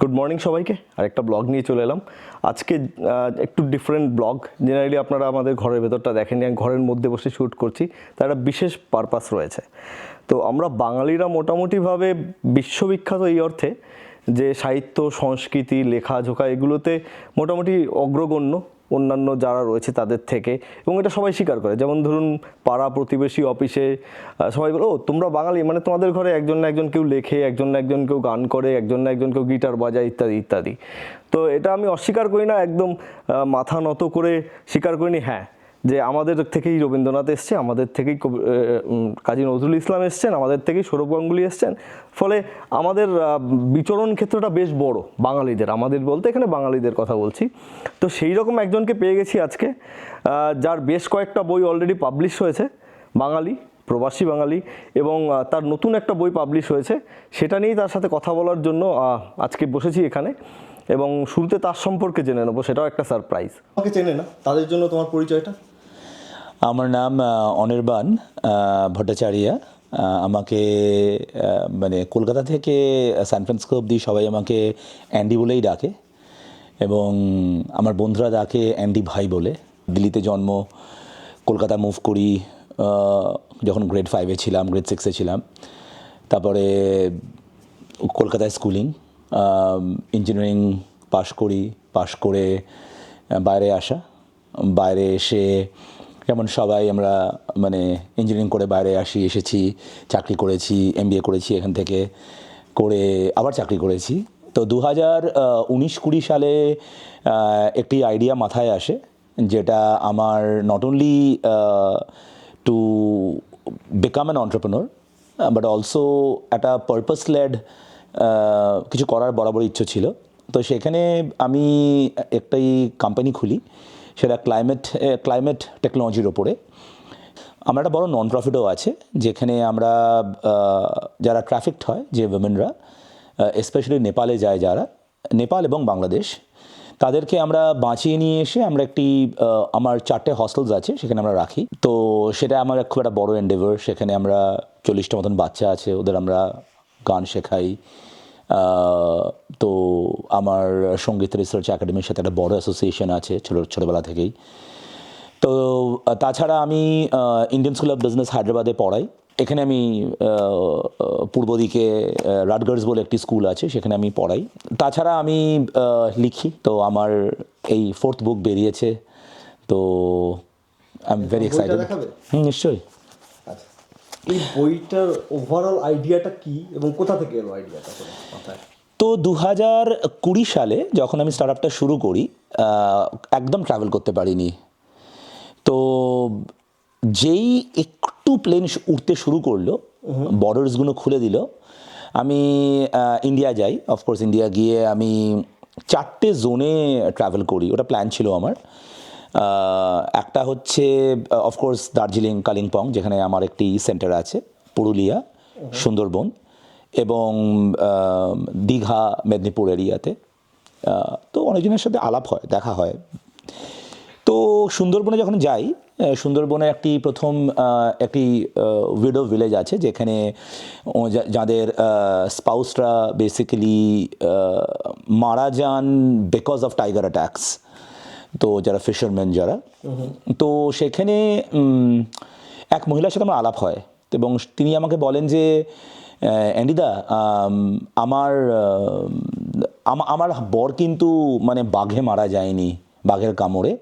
Good morning সবাইকে। আর একটা blog নিয়ে চলে এলাম। আজকে একটু ডিফারেন্ট ব্লগ জেনারেলি আপনারা আমাদের ঘরের ভেতরটা দেখেনি আমি ঘরের মধ্যে বসে শ্যুট করছি। তার একটা বিশেষ পারপাস রয়েছে। তো আমরা বাঙালিরা মোটামুটিভাবে বিশ্ববিখ্যাত এই অর্থে যে সাহিত্য, সংস্কৃতি, লেখাঝোকা, এগুলোতে মোটামুটি অগ্রগণ্য। অন্যান্য যারা রয়েছে তাদের থেকে। এবং এটা সবাই স্বীকার করে। যেমন ধরুন পাড়া প্রতিবেশী অফিসে সবাই বলে, ও, তোমরা বাঙালি? মানে তোমাদের ঘরে একজন না একজন কেউ লেখে, একজন না একজন কেউ গান করে, একজন না একজন কেউ গিটার বাজায়, ইত্যাদি ইত্যাদি। তো এটা আমি অস্বীকার করি না, একদম মাথা নত করে স্বীকার করিনি। হ্যাঁ যে আমাদের থেকেই রবীন্দ্রনাথ এসছে আমাদের থেকেই কাজী নজরুল ইসলাম এসছেন, আমাদের থেকেই সৌরভ গাঙ্গুলি এসছেন। ফলে আমাদের বিচরণ ক্ষেত্রটা বেশ বড় বাঙালিদের, আমাদের বলতে এখানে বাঙালিদের কথা বলছি। তো সেই রকম একজনকে পেয়ে গেছি আজকে যার বেশ কয়েকটা বই অলরেডি পাবলিশ হয়েছে, বাঙালি, প্রবাসী বাঙালি, এবং তার নতুন একটা বই পাবলিশ হয়েছে। সেটা নিয়েই তার সাথে কথা বলার জন্য আজকে বসেছি এখানে, এবং শুরুতে তার সম্পর্কে জেনে নেব, সেটাও একটা সারপ্রাইজ আমাকে চেনে না, তাদের জন্য তোমার পরিচয়টা? আমার নাম অনির্বাণ ভট্টাচার্য। আমাকে মানে কলকাতা থেকে সান ফ্রান্সিসকো অবধি সবাই আমাকে অ্যান্ডি বলেই ডাকে। এবং আমার বন্ধুরা ডাকে অ্যান্ডি ভাই বলে। দিল্লিতে জন্ম, কলকাতা মুভ করি যখন গ্রেড ফাইভে ছিলাম গ্রেড সিক্সে ছিলাম। তারপরে কলকাতায় স্কুলিং ইঞ্জিনিয়ারিং পাশ করি পাশ করে বাইরে আসা। বাইরে এসে যেমন সবাই আমরা মানে ইঞ্জিনিয়ারিং করে বাইরে আসি, এসেছি, চাকরি করেছি এমবিএ করেছি এখান থেকে, করে আবার চাকরি করেছি। তো দু হাজার উনিশ কুড়ি সালে একটি আইডিয়া মাথায় আসে, যেটা আমার not only to become an entrepreneur but also একটা পারপাস লেড কিছু করার বরাবর ইচ্ছে ছিল। তো সেখানে আমি একটাই কোম্পানি খুলি। সেটা ক্লাইমেট ক্লাইমেট টেকনোলজির ওপরে। আমরা একটা বড় নন প্রফিটও আছে, যেখানে আমরা যারা ট্রাফিকড হয়, যে উইমেনরা স্পেশালি নেপালে যায় যারা, নেপাল এবং বাংলাদেশ, তাদেরকে আমরা বাঁচিয়ে নিয়ে এসে আমরা একটি আমার চারটে হস্টেলস আছে, সেখানে আমরা রাখি। তো সেটা আমার খুব একটা বড় এন্ডেভার সেখানে আমরা চল্লিশটা মতন বাচ্চা আছে, ওদের আমরা গান শেখাই তো আমার সংগীত রিসার্চ একাডেমির সাথে একটা বড় অ্যাসোসিয়েশন আছে ছোটো ছোটোবেলা থেকেই। তো তাছাড়া আমি ইন্ডিয়ান স্কুল অফ বিজনেস হায়দ্রাবাদে পড়াই। এখানে আমি পূর্ব দিকে রাটগার্স বলে একটি স্কুল আছে সেখানে আমি পড়াই। তাছাড়া আমি লিখি। তো আমার এই ফোর্থ বুক বেরিয়েছে। তো I am very excited hmm নিশ্চয়ই। এই বইটার ওভারঅল আইডিয়াটা কি এবং কোথা থেকে এলো আইডিয়াটা মাথায়? তো দু হাজার কুড়ি সালে যখন আমি স্টার্ট আপটা শুরু করি একদম ট্রাভেল করতে পারিনি। তো যেই একটু প্লেন উঠতে শুরু করল বর্ডার্সগুলো খুলে দিল আমি ইন্ডিয়া যাই। অফকোর্স ইন্ডিয়া গিয়ে আমি চারটে জোনে ট্রাভেল করি। ওটা প্ল্যান ছিল আমার। একটা হচ্ছে অফকোর্স দার্জিলিং কালিম্পং যেখানে আমার একটি সেন্টার আছে পুরুলিয়া সুন্দরবন এবং দীঘা মেদিনীপুর এরিয়াতে। তো অনেকজনের সাথে আলাপ হয় দেখা হয়। তো সুন্দরবনে যখন যাই সুন্দরবনে একটি প্রথম একটি উইডো ভিলেজ আছে যেখানে যাদের স্পাউসরা বেসিক্যালি মারা যান বিকজ অফ টাইগার অ্যাটাকস তো যারা ফিশারম্যান যারা, তো সেখানে এক মহিলার সাথে আমার আলাপ হয় এবং তিনি আমাকে বলেন যে অ্যান্ডিদা আমার আমার বর কিন্তু মানে বাঘে মারা যায়নি, বাঘের কামড়ে।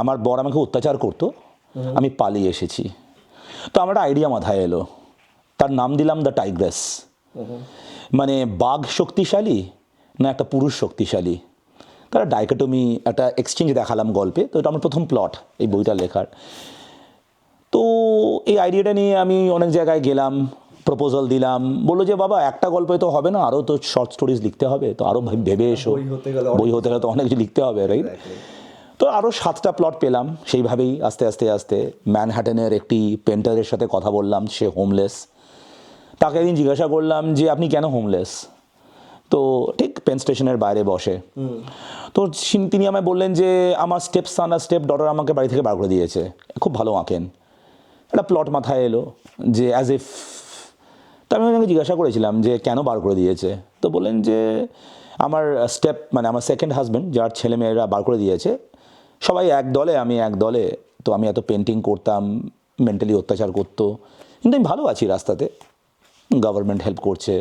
আমার বর আমাকে অত্যাচার করতো। আমি পালিয়ে এসেছি। তো আমার একটা আইডিয়া মাথায় এলো। তার নাম দিলাম দ্য টাইগ্রেস মানে বাঘ শক্তিশালী না একটা পুরুষ শক্তিশালী? তারা ডাইকোটমি একটা এক্সচেঞ্জ দেখালাম গল্পে তো এটা আমার প্রথম প্লট এই বইটা লেখার। তো এই আইডিয়াটা নিয়ে আমি অনেক জায়গায় গেলাম প্রপোজাল দিলাম বলল যে বাবা একটা গল্পে তো হবে না আরও তো শর্ট স্টোরিজ লিখতে হবে তো আরও ভেবে এসো। বই হতে গেলে তো অনেক কিছু লিখতে হবে রাইট তো আরও সাতটা প্লট পেলাম সেইভাবেই আস্তে আস্তে আস্তে ম্যানহাটেনের একটি পেন্টারের সাথে কথা বললাম সে হোমলেস তাকে একদিন জিজ্ঞাসা করলাম যে আপনি কেন হোমলেস তো ঠিক পেন স্টেশনের বাইরে বসে। তো তিনি আমায় বললেন যে আমার স্টেপ সান আর স্টেপ ডটার আমাকে বাড়ি থেকে বার করে দিয়েছে। খুব ভালো আঁকেন। একটা প্লট মাথায় এলো যে অ্যাজ ইফ আমি ওনাকে জিজ্ঞাসা করেছিলাম যে কেন বার করে দিয়েছে? তো বললেন যে আমার স্টেপ মানে আমার সেকেন্ড হাজব্যান্ড যার ছেলে মেয়েরা বার করে দিয়েছে সবাই এক দলে আমি এক দলে। তো আমি এত পেন্টিং করতাম মেন্টালি অত্যাচার করতো। কিন্তু আমি ভালো আছি রাস্তাতে। গভর্নমেন্ট হেল্প করছে।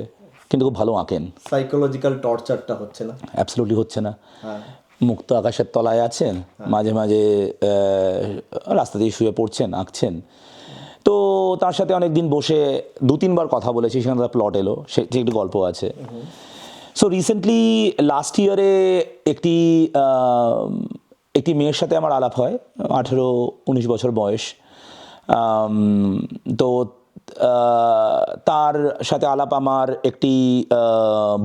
কিন্তু খুব ভালো আঁকেন। সাইকোলজিক্যাল টর্চারটা হচ্ছে না? অ্যাবসলিউটলি হচ্ছে না। হ্যাঁ। মুক্ত আকাশের তলায় আছেন মাঝে মাঝে রাস্তা দিয়ে শুয়ে পড়ছেন আঁকছেন। তো তার সাথে অনেক দিন বসে দু তিনবার কথা বলেছি সেখানে তার প্লট এলো সে যে একটি গল্প আছে। সো রিসেন্টলি লাস্ট ইয়ারে একটি একটি মেয়ের সাথে আমার আলাপ হয় আঠেরো উনিশ বছর বয়স। তো তার সাথে আলাপ আমার একটি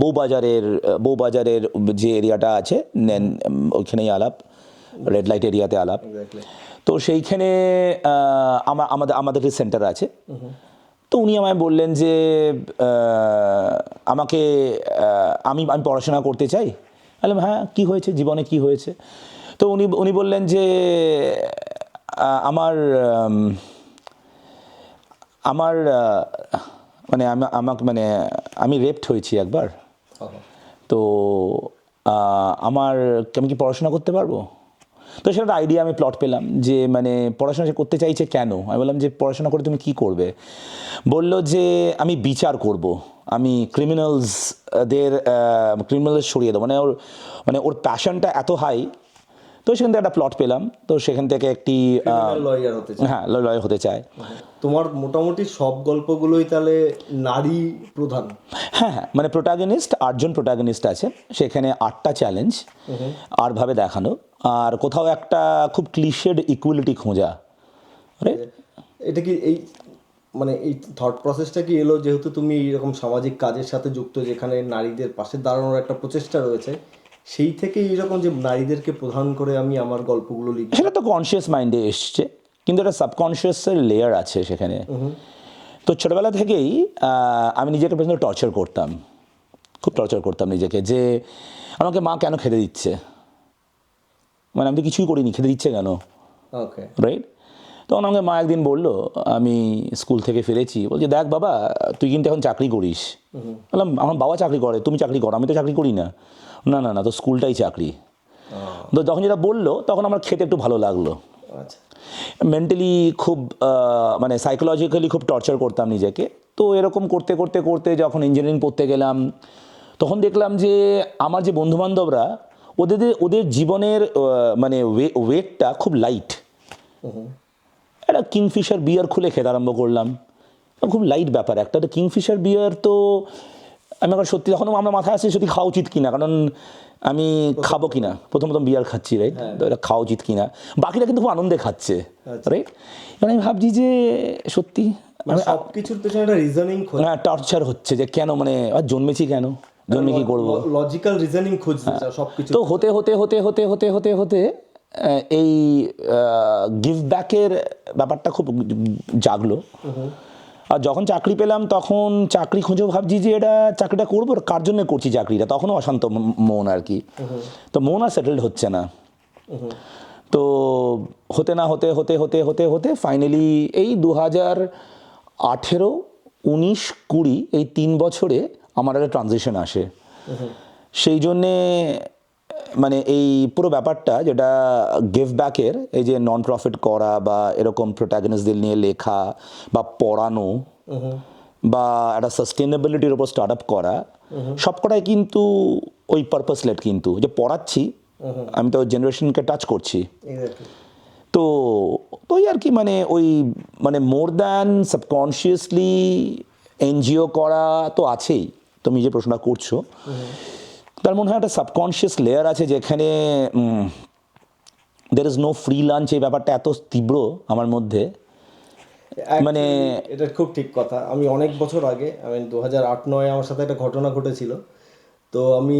বউবাজারের বউবাজারের যে এরিয়াটা আছে নেন ওইখানেই আলাপ রেড লাইট এরিয়াতে আলাপ। তো সেইখানে আমার আমাদের আমাদের একটি সেন্টার আছে তো উনি আমায় বললেন যে আমাকে আমি আমি পড়াশোনা করতে চাই। বললাম হ্যাঁ কী হয়েছে? জীবনে কি হয়েছে? তো উনি উনি বললেন যে আমার আমার মানে আমা- আমাকে মানে আমি রেপড হয়েছি একবার। তো আমার আমি কি পড়াশোনা করতে পারব? তো সেটা আইডিয়া আমি প্লট পেলাম যে মানে পড়াশোনা সে করতে চাইছে কেন? আমি বললাম যে, পড়াশোনা করে তুমি কি করবে? বলল যে, আমি বিচার করব। আমি ক্রিমিনালসদের ক্রিমিনালস সরিয়ে দেবো। মানে ওর মানে ওর প্যাশনটা এত হাই তো সেখান থেকে একটা প্লট পেলাম। তো সেখান থেকে একটি লয়ার হতে চায়। হ্যাঁ লয় হতে চায়। তোমার মোটামুটি সব গল্পগুলোই তাহলে নারী প্রধান? হ্যাঁ হ্যাঁ মানে প্রোটাগনিস্ট আটজন প্রোটাগনিস্ট আছে। সেখানে আটটা চ্যালেঞ্জ আটভাবে দেখানো। আর কোথাও একটা খুব ক্লিশেড ইকুয়ালিটি খোঁজা এটা কি এই মানে এই থট প্রসেসটা কি এলো? যেহেতু তুমি এইরকম সামাজিক কাজের সাথে যুক্ত যেখানে নারীদের পাশে দাঁড়ানোর একটা প্রচেষ্টা রয়েছে সেই থেকে এইরকম যে নারীদেরকে প্রধান করে আমি আমার গল্পগুলো লিখি। সেটা তো কনসিয়াস মাইন্ডে এসছে কিন্তু একটা সাবকনসিয়াসের লেয়ার আছে সেখানে। তো ছোটবেলা থেকেই আমি নিজেকে প্রচণ্ড টর্চার করতাম। খুব টর্চার করতাম নিজেকে যে আমাকে মা কেন খেতে দিচ্ছে? মানে আমি তো কিছুই করিনি খেতে দিচ্ছে কেন? ওকে রাইট তখন আমাকে মা একদিন বলল আমি স্কুল থেকে ফিরেছি। বলছে দেখ বাবা তুই কিন্তু এখন চাকরি করিস। বললাম আমার বাবা চাকরি করে তুমি চাকরি করো আমি তো চাকরি করি না। না না না তো স্কুলটাই চাকরি। তো যখন যেটা বলল তখন আমার খেতে একটু ভালো লাগল। আচ্ছা। মেন্টালি খুব মানে সাইকোলজিক্যালি খুব টর্চার করতাম নিজেকে। তো এরকম করতে করতে করতে যখন ইঞ্জিনিয়ারিং পড়তে গেলাম তখন দেখলাম যে আমার যে বন্ধুবান্ধবরা ওদের ওদের জীবনের মানে ওয়েটটা খুব লাইট একটা কিংফিশার বিয়ার খুলে খেতে আরম্ভ করলাম। খুব লাইট ব্যাপার। একটা কিংফিশার বিয়ার তো আমি এখন সত্যি তখন আমার মাথায় আসছে সত্যি খাওয়া উচিত কিনা কারণ আমি খাব কিনা। প্রথম প্রথম বিয়ার খাচ্ছি রাইট তো এটা খাওয়া উচিত কিনা। বাকিরা কিন্তু খুব আনন্দে খাচ্ছে রাইট এবার আমি ভাবছি যে সত্যি মানে সব কিছুর পেছনে একটা রিজনিং না টর্চার হচ্ছে যে কেন মানে আর জন্মেছি কেন? জন্মে কি করব? লজিক্যাল রিজনিং চাও তো হতে হতে হতে হতে হতে হতে হতে এই গিভ ব্যাকের ব্যাপারটা খুব জাগলো। আর যখন চাকরি পেলাম তখন চাকরি খুঁজেও ভাবছি যে এটা চাকরিটা করব কার জন্য করছি চাকরিটা? তখনও অশান্ত মন আর কি। তো মন আর সেটেলড হচ্ছে না। তো হতে না হতে হতে হতে হতে হতে ফাইনালি এই দু হাজার আঠেরো উনিশ কুড়ি এই তিন বছরে আমার একটা ট্রানজিশন আসে। সেই জন্যে মানে এই পুরো ব্যাপারটা যেটা গিভ ব্যাকের এই যে নন প্রফিট করা বা এরকম প্রোটাগনিস্টদের নিয়ে লেখা বা পড়ানো বা একটা সাস্টেনেবিলিটির ওপর স্টার্ট আপ করা সবকটাই কিন্তু ওই পারপাস লেট কিন্তু। যে পড়াচ্ছি আমি তো জেনারেশনকে টাচ করছি। তো তো ওই আর কি মানে ওই মানে মোর দ্যান সাবকনশিয়াসলি এনজিও করা তো আছেই। তুমি যে প্রশ্নটা করছ। তার মনে হয় একটা সাবকনশিয়াস লেয়ার আছে যেখানে there is no free lunch এই ব্যাপারটা এত তীব্র আমার মধ্যে। মানে এটা খুব ঠিক কথা। আমি অনেক বছর আগে আমি দু হাজার আট নয় আমার সাথে একটা ঘটনা ঘটেছিল। তো আমি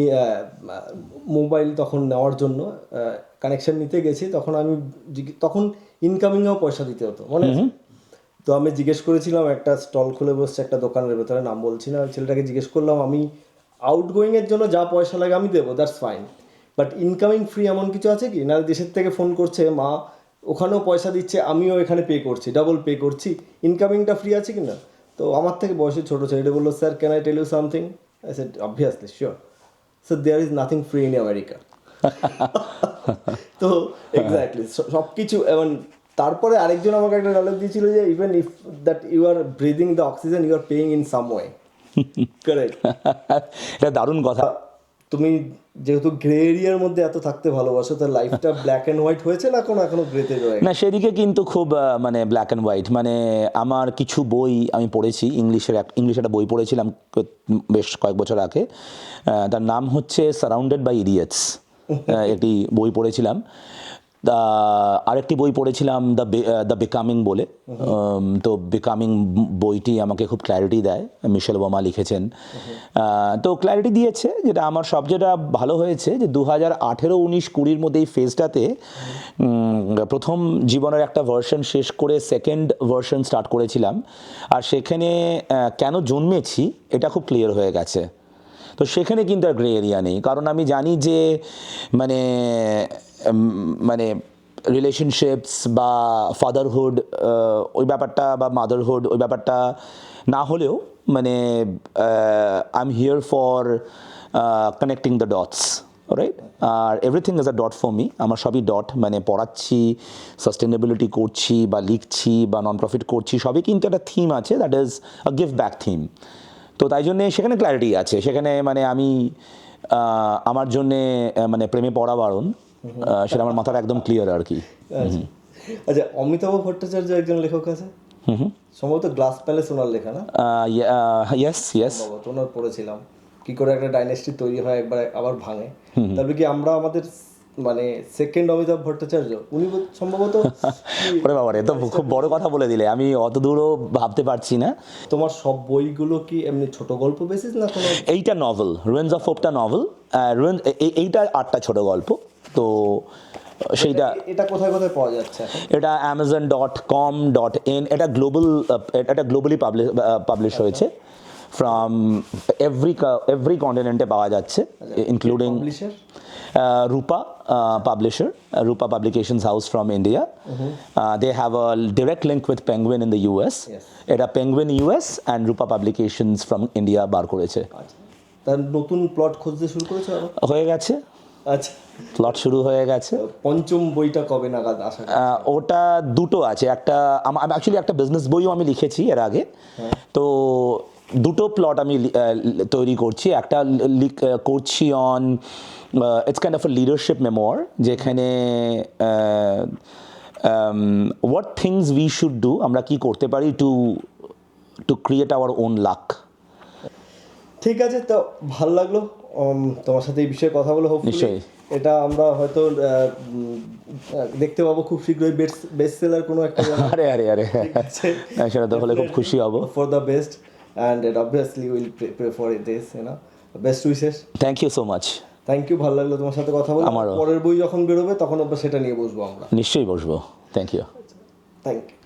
মোবাইল তখন নেওয়ার জন্য কানেকশন নিতে গেছি। তখন আমি তখন ইনকামিংয়েও পয়সা দিতে হতো মনে? তো আমি জিজ্ঞেস করেছিলাম একটা স্টল খুলে বসছে একটা দোকানের ভেতরে নাম বলছি না। ছেলেটাকে জিজ্ঞেস করলাম আমি আউটগোয়িং এর জন্য যা পয়সা লাগে আমি দেবো that's fine but incoming free এমন কিছু আছে কি? না দেশের থেকে ফোন করছে, মা, ওখানেও পয়সা দিচ্ছে, আমিও এখানে পে করছি ডাবল পে করছি। ইনকামিংটা ফ্রি আছে কি না তো আমার থেকে বয়সে ছোট ছেলেটা বলল sir can I tell you something I said obviously sure sir there is nothing free in America তো এক্স্যাক্টলি সব কিছু এবং তারপরে আরেকজন আমাকে একটা ডায়লগ দিয়েছিল যে even if that you are breathing the oxygen you are paying in some way correct এটা দারুণ কথা। তুমি যেহেতু গ্রে এরিয়ার মধ্যে এত থাকতে ভালোবাসো তার লাইফটা ব্ল্যাক অ্যান্ড হোয়াইট হয়েছে না কোনো এখনও গ্রেতে রয়ে? না সেদিকে কিন্তু খুব মানে ব্ল্যাক অ্যান্ড হোয়াইট মানে আমার কিছু বই আমি পড়েছি ইংলিশের এক ইংলিশে একটা বই পড়েছিলাম বেশ কয়েক বছর আগে। তার নাম হচ্ছে সারাউন্ডেড বাই ইডিয়েটস একটি বই পড়েছিলাম। আরেকটি বই পড়েছিলাম দ্য দ্য বিকামিং বলে। তো বিকামিং বইটি আমাকে খুব ক্ল্যারিটি দেয় মিশেল ওবামা লিখেছেন। তো ক্ল্যারিটি দিয়েছে যেটা আমার সবচেয়ে ভালো হয়েছে যে দু হাজার আঠেরো উনিশ কুড়ির মধ্যে এই ফেজটাতে প্রথম জীবনের একটা ভার্সন শেষ করে সেকেন্ড ভার্সন স্টার্ট করেছিলাম। আর সেখানে কেন জন্মেছি এটা খুব ক্লিয়ার হয়ে গেছে। তো সেখানে কিন্তু আর গ্রে এরিয়া নেই। কারণ আমি জানি যে মানে মানে রিলেশনশিপস বা ফাদারহুড ওই ব্যাপারটা বা মাদারহুড ওই ব্যাপারটা না হলেও মানে I am here for connecting the dots right R everything is a dot for me আমার সবই ডট মানে পড়াচ্ছি সাস্টেনেবিলিটি করছি বা লিখছি বা নন প্রফিট করছি, সবই কিন্তু একটা থিম আছে that is a gift back theme তো তাই জন্যে সেখানে ক্ল্যারিটি আছে, সেখানে মানে আমি আমার জন্যে মানে প্রেমে পড়া বারণ সেটা আমার মাথার একদম ক্লিয়ার আর কি। আচ্ছা। আচ্ছা অমিতাভ ভট্টাচার্য একজন লেখক আছে? সম্ভবত গ্লাস প্যালেস ওনার লেখা না? ইয়েস ইয়েস ওনার পড়েছিলাম। কি করে একটা ডাইনেস্টি তৈরি হয় একবার আবার ভাঙে। তারপরে কি আমরা আমাদের মানে সেকেন্ড অমিতাভ ভট্টাচার্য? উনি সম্ভবত ওরে বাবা রে তো খুব বড় কথা বলে দিলে। আমি অত দূরও ভাবতে পারছি না। তোমার সব বইগুলো কি এমনি ছোট গল্প বেসিস না কোনো? এইটা নভেল রুয়েন্স অফ হোপটা নভেল রুয়েন এইটা আটটা ছোট গল্প। তো সেইটা এটা কোথায় কোথায় পাওয়া যাচ্ছে এটা Amazon dot com dot in এটা গ্লোবাল এটা গ্লোবালি পাবলিশ পাবলিশ হয়েছে। ফ্রম এভরি এভরি কন্টিনেন্টে পাওয়া যাচ্ছে including Rupa publisher Rupa publications house from India they have a direct link with Penguin in the US. এটা Penguin US and Rupa publications from India বার করেছে। আচ্ছা। তার নতুন plot খুঁজতে শুরু করেছে হয়ে গেছে। আচ্ছা। প্লট শুরু হয়ে গেছে। পঞ্চম বইটা কবে নাগাদ আসা ওটা দুটো আছে। একটা আমার অ্যাকচুয়ালি একটা বিজনেস বইও আমি লিখেছি এর আগে। তো দুটো প্লট আমি তৈরি করছি। একটা করছি on it's kind of a leadership memoir যেখানে what things we should do আমরা কি করতে পারি to to create our own luck ঠিক আছে তো ভালো লাগল। তোমার সাথে এই বিষয়ে কথা বলে নিশ্চয়ই। এটা আমরা হয়তো দেখতে পাবো খুব শীঘ্রই বেস্ট সেলার কোনো একটা আরে আরে আরে। হ্যাঁ, সেটা তো হলে খুব খুশি হব। For the best and it obviously will pray for this you know best wishes thank you so much thank you ভালো লাগল তোমার সাথে কথা বলে। আমারও। পরের বই যখন বেরোবে তখন সেটা নিয়ে বসবো আমরা। নিশ্চয়ই বসবো। Thank you thank you